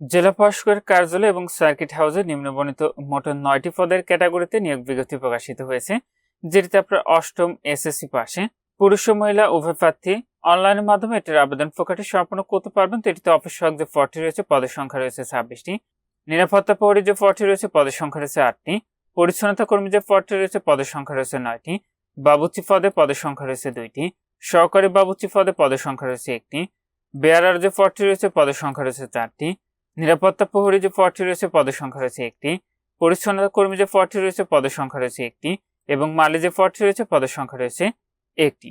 জেলা প্রশাসকের কার্যালয় এবং সার্কিট হাউসে নিম্নবর্ণিত মোট নয়টি পদের ক্যাটাগরিতে নিয়োগ বিজ্ঞপ্তি প্রকাশিত হয়েছে, যেটিতে আপনার অষ্টম এসএসসি পাশে, পুরুষ ও মহিলা উভয় প্রার্থী অনলাইনের মাধ্যমে এটির আবেদন প্রকাশটি সম্পন্ন করতে পারবেন। তো এটিতে সহায়ক যে ফর্টি রয়েছে, পদের সংখ্যা রয়েছে ছাব্বিশটি, নিরাপত্তা প্রহরী যে ফর্টি রয়েছে, পদের সংখ্যা রয়েছে আটটি, পরিচ্ছন্নতা কর্মী যে ফর্টি রয়েছে, পদের সংখ্যা রয়েছে নয়টি বাবুচি পদে পদের সংখ্যা রয়েছে দুইটি, সহকারী বাবুচি পদে পদের সংখ্যা রয়েছে একটি, বেয়ারার যে ফর্টি রয়েছে, পদের সংখ্যা রয়েছে চারটি নিরাপত্তা প্রহরী যে ফর্টি রয়েছে, পদের সংখ্যা রয়েছে একটি। পরিচ্ছন্নতা কর্মী যে ফর্টি রয়েছে, পদের সংখ্যা রয়েছে একটি। এবং মালি যে ফর্টি রয়েছে, পদের সংখ্যা রয়েছে একটি।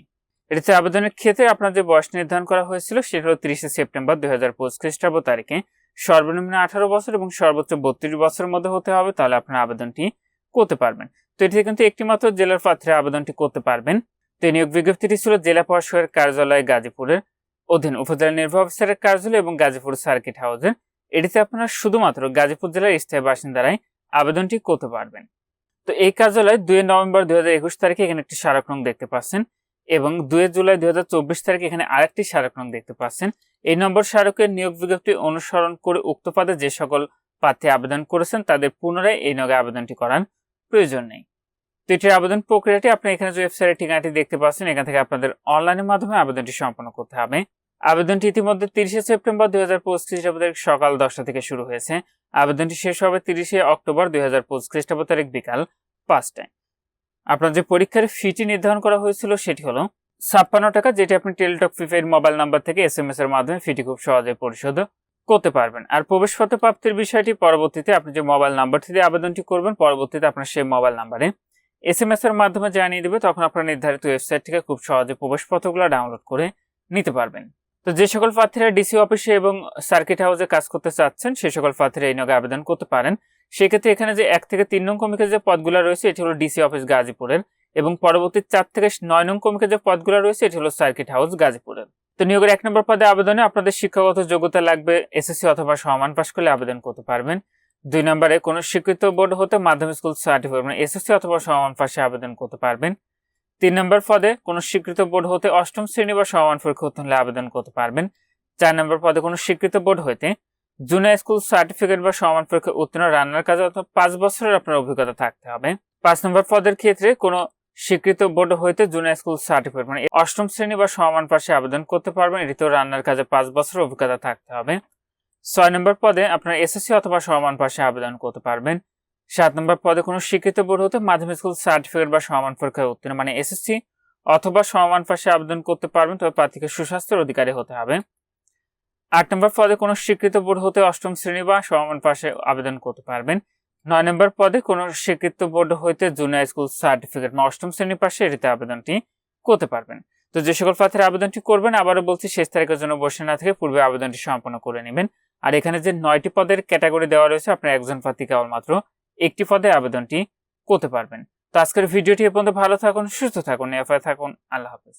এটিতে আবেদনের ক্ষেত্রে আপনার যে বয়স নির্ধারণ করা হয়েছিল, সেটা হলো তিরিশে সেপ্টেম্বর দুই হাজার পঁচিশ খ্রিস্টাব্দ তারিখে সর্বনিম্ন আঠারো বছর এবং সর্বোচ্চ বত্রিশ বছরের মধ্যে হতে হবে, তাহলে আপনার আবেদনটি করতে পারবেন। তো এটিতে কিন্তু একটি মাত্র জেলার প্রার্থীরা আবেদনটি করতে পারবেন। তো নিয়োগ বিজ্ঞপ্তিটি ছিল জেলা প্রশাসকের কার্যালয় গাজীপুরের অধীন। উপজেলা নির্বাহী অফিসারের কার্যালয় এবং গাজীপুর সার্কিট হাউসের এটিতে আপনারা শুধুমাত্র গাজীপুর জেলার স্থায়ী বাসিন্দারাই আবেদনটি করতে পারবেন। তো এই কার্যালয় দুই নভেম্বর দুই হাজার একুশ তারিখে এখানে একটি স্মারক নং দেখতে পাচ্ছেন এবং দুই জুলাই দুই হাজার চব্বিশ তারিখে এখানে আরেকটি স্মারক নং দেখতে পাচ্ছেন। এই নম্বর স্মারকের নিয়োগ বিজ্ঞপ্তি অনুসরণ করে উক্ত পদে যে সকল প্রার্থী আবেদন করেছেন তাদের পুনরায় এই নগে আবেদনটি করার প্রয়োজন নেই। তো এটির আবেদন প্রক্রিয়াটি আপনি এখানে যে ওয়েবসাইটের ঠিকানাটি দেখতে পাচ্ছেন, এখান থেকে আপনাদের অনলাইনের মাধ্যমে আবেদনটি সম্পন্ন করতে হবে। আবেদনটি ইতিমধ্যে তিরিশে সেপ্টেম্বর দুই হাজার পঁচিশ খ্রিস্টাব্দ সকাল দশটা থেকে শুরু হয়েছে। আবেদনটি শেষ হবে তিরিশে অক্টোবর দুই হাজার পঁচিশ খ্রিস্টাব্দ তারিখ বিকাল পাঁচটায়। আপনার যে পরীক্ষার ফিটি নির্ধারণ করা হয়েছিল সেটি হলো ছাপ্পান্ন টাকা, যেটি আপনি টেলিটক প্রিপেড মোবাইল নাম্বার থেকে এস এম এস এর মাধ্যমে ফিটি খুব সহজে পরিশোধ করতে পারবেন। আর প্রবেশপত্র প্রাপ্তির বিষয়টি পরবর্তীতে আপনি যে মোবাইল নাম্বারটি দিয়ে আবেদনটি করবেন, পরবর্তীতে আপনার সেই মোবাইল নাম্বারে এস এম এস এর মাধ্যমে জানিয়ে দেবে, তখন আপনার নির্ধারিত ওয়েবসাইট থেকে খুব সহজে প্রবেশপত্রগুলো ডাউনলোড করে নিতে পারবেন। তো যে সকল প্রার্থীরা ডিসি অফিসে এবং সার্কিট হাউসে কাজ করতে চাচ্ছেন সেই সকল প্রার্থীরা এই নিয়োগে আবেদন করতে পারেন। সেক্ষেত্রে এখানে যে এক থেকে তিন নং কমিকের যে পদগুলো রয়েছে, এটি হলো ডিসি অফিস গাজীপুরের এবং পরবর্তী চার থেকে নয় নং কমিকের যে পদগুলো রয়েছে, এটি হলো সার্কিট হাউস গাজীপুরের। তো নিয়োগের এক নম্বর পদে আবেদনে আপনাদের শিক্ষাগত যোগ্যতা লাগবে এসএসসি অথবা সমান পাশ করলে আবেদন করতে পারবেন। দুই নম্বরে কোনো স্বীকৃত বোর্ড হতে মাধ্যমিক স্কুল সার্টিফিকেট মানে এসএসসি অথবা সমান পাশে আবেদন করতে পারবেন। তিন নম্বর পদে কোনো স্বীকৃত বোর্ড হতে অষ্টম শ্রেণি বা সমান পরীক্ষা হলে আবেদন করতে পারবেন। চার নম্বর পদে কোনো স্বীকৃত বোর্ড হইতে জুনিয়র স্কুল সার্টিফিকেট বা সমান পরীক্ষা উত্তীর্ণ রান্নার কাজে অথবা পাঁচ বছরের আপনার অভিজ্ঞতা থাকতে হবে। পাঁচ নম্বর পদের ক্ষেত্রে কোনো স্বীকৃত বোর্ড হইতে জুনিয়র স্কুল সার্টিফিকেট মানে অষ্টম শ্রেণি বা সমান পাশে আবেদন করতে পারবেন এটিতেও রান্নার কাজে পাঁচ বছরের অভিজ্ঞতা থাকতে হবে। ছয় নম্বর পদে আপনার এসএসসি অথবা সমান পাশে আবেদন করতে পারবেন। সাত নম্বর পদে কোনো স্বীকৃত বোর্ড হতে মাধ্যমিক স্কুল সার্টিফিকেট বা সমান পরীক্ষায় উত্তীর্ণ মানে এসএসসি, অথবা সমান পাশে আবেদন করতে পারবেন, তবে প্রার্থীকে সুস্বাস্থ্যের অধিকারী হতে হবে। আট নম্বর পদে কোনো স্বীকৃত বোর্ড হতে অষ্টম শ্রেণি বা সমান পাশে আবেদন করতে পারবেন। নয় নম্বর পদে কোনো স্বীকৃত বোর্ড হইতে জুনিয়র স্কুল সার্টিফিকেট বা অষ্টম শ্রেণি পাশে এটিতে আবেদনটি করতে পারবেন। তো যে সকল প্রার্থীরা আবেদনটি করবেন, আবারও বলছি, শেষ তারিখের জন্য বসে না থেকে পূর্বে আবেদনটি সম্পন্ন করে নেবেন। আর এখানে যে নয়টি পদের ক্যাটাগরি দেওয়া রয়েছে, আপনার একজন প্রার্থী কেবলমাত্র একটি পদে আবেদনটি করতে পারবেন। তো আজকের ভিডিওটি এ পর্যন্ত। ভালো থাকুন, সুস্থ থাকুন এফআই থাকুন। আল্লাহ হাফেজ।